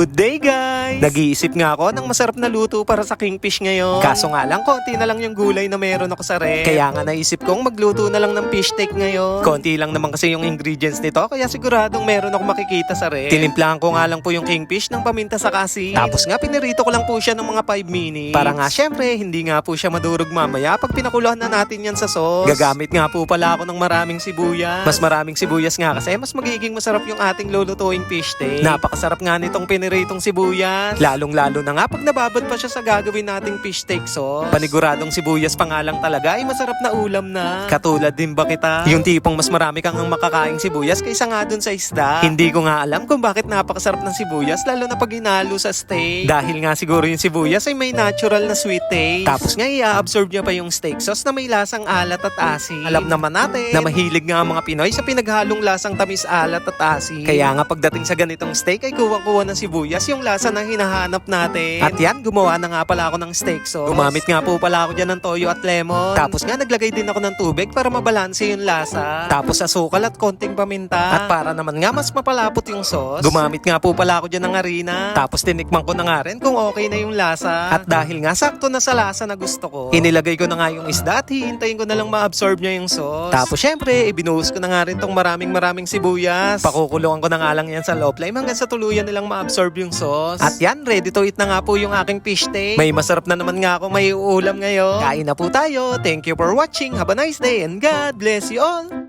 Good day guys! Nag-iisip nga ako ng masarap na luto para sa kingfish ngayon. Kaso nga lang, konti na lang yung gulay na meron ako sa ref. Kaya nga naisip kong magluto na lang ng fish steak ngayon. Konti lang naman kasi yung ingredients nito, kaya siguradong meron ako makikita sa ref. Tinimplahan ko nga lang po yung kingfish ng paminta sa kasi. Tapos nga pinirito ko lang po siya ng mga 5 minutes. Para nga syempre, hindi nga po siya madurog mamaya pag pinakuluhan na natin yan sa sauce. Gagamit nga po pala ako ng maraming sibuyas. Mas maraming sibuyas nga kasi mas magiging masarap yung ating lulutuing fish steak. Napakasarap nga nitong piniritong sibuyas. Lalong-lalo na nga pag nababad pa siya sa gagawin nating fish steak sauce. Paniguradong sibuyas pa nga lang talaga ay masarap na ulam na. Katulad din ba kita? Yung tipong mas marami kang ang makakaing sibuyas kaysa nga dun sa isda. Hindi ko nga alam kung bakit napakasarap ng sibuyas lalo na pag hinalo sa steak. Dahil nga siguro yung sibuyas ay may natural na sweet taste. Tapos nga i-absorb niya pa yung steak sauce na may lasang alat at asin. Alam naman natin na mahilig nga ang mga Pinoy sa pinaghalong lasang tamis alat at asin. Kaya nga pagdating sa ganitong steak ay kuwang-kuwa ng sibuyas yung lasa na hinahanap natin. At yan, gumawa na nga pala ako ng steak sauce. Gumamit nga po pala ako dyan ng toyo at lemon. Tapos nga naglagay din ako ng tubig para mabalanse yung lasa. Tapos asukal at konting paminta. At para naman nga mas mapalapot yung sauce, gumamit nga po pala ako dyan ng harina. Tapos tinikman ko na nga rin kung okay na yung lasa. At dahil nga sakto na sa lasa na gusto ko, inilagay ko na nga yung isda at hihintayin ko na lang ma-absorb niya yung sauce. Tapos syempre, ibinuhos ko na nga rin tong maraming maraming sibuyas. Pakukulungan ko na nga lang yan sa low flame hanggang sa tuluyan nilang ma-absorb yung sauce. At yan, ready to eat na nga po yung aking fish steak. May masarap na naman nga ako may uulam ngayon. Kain na po tayo. Thank you for watching. Have a nice day and God bless you all.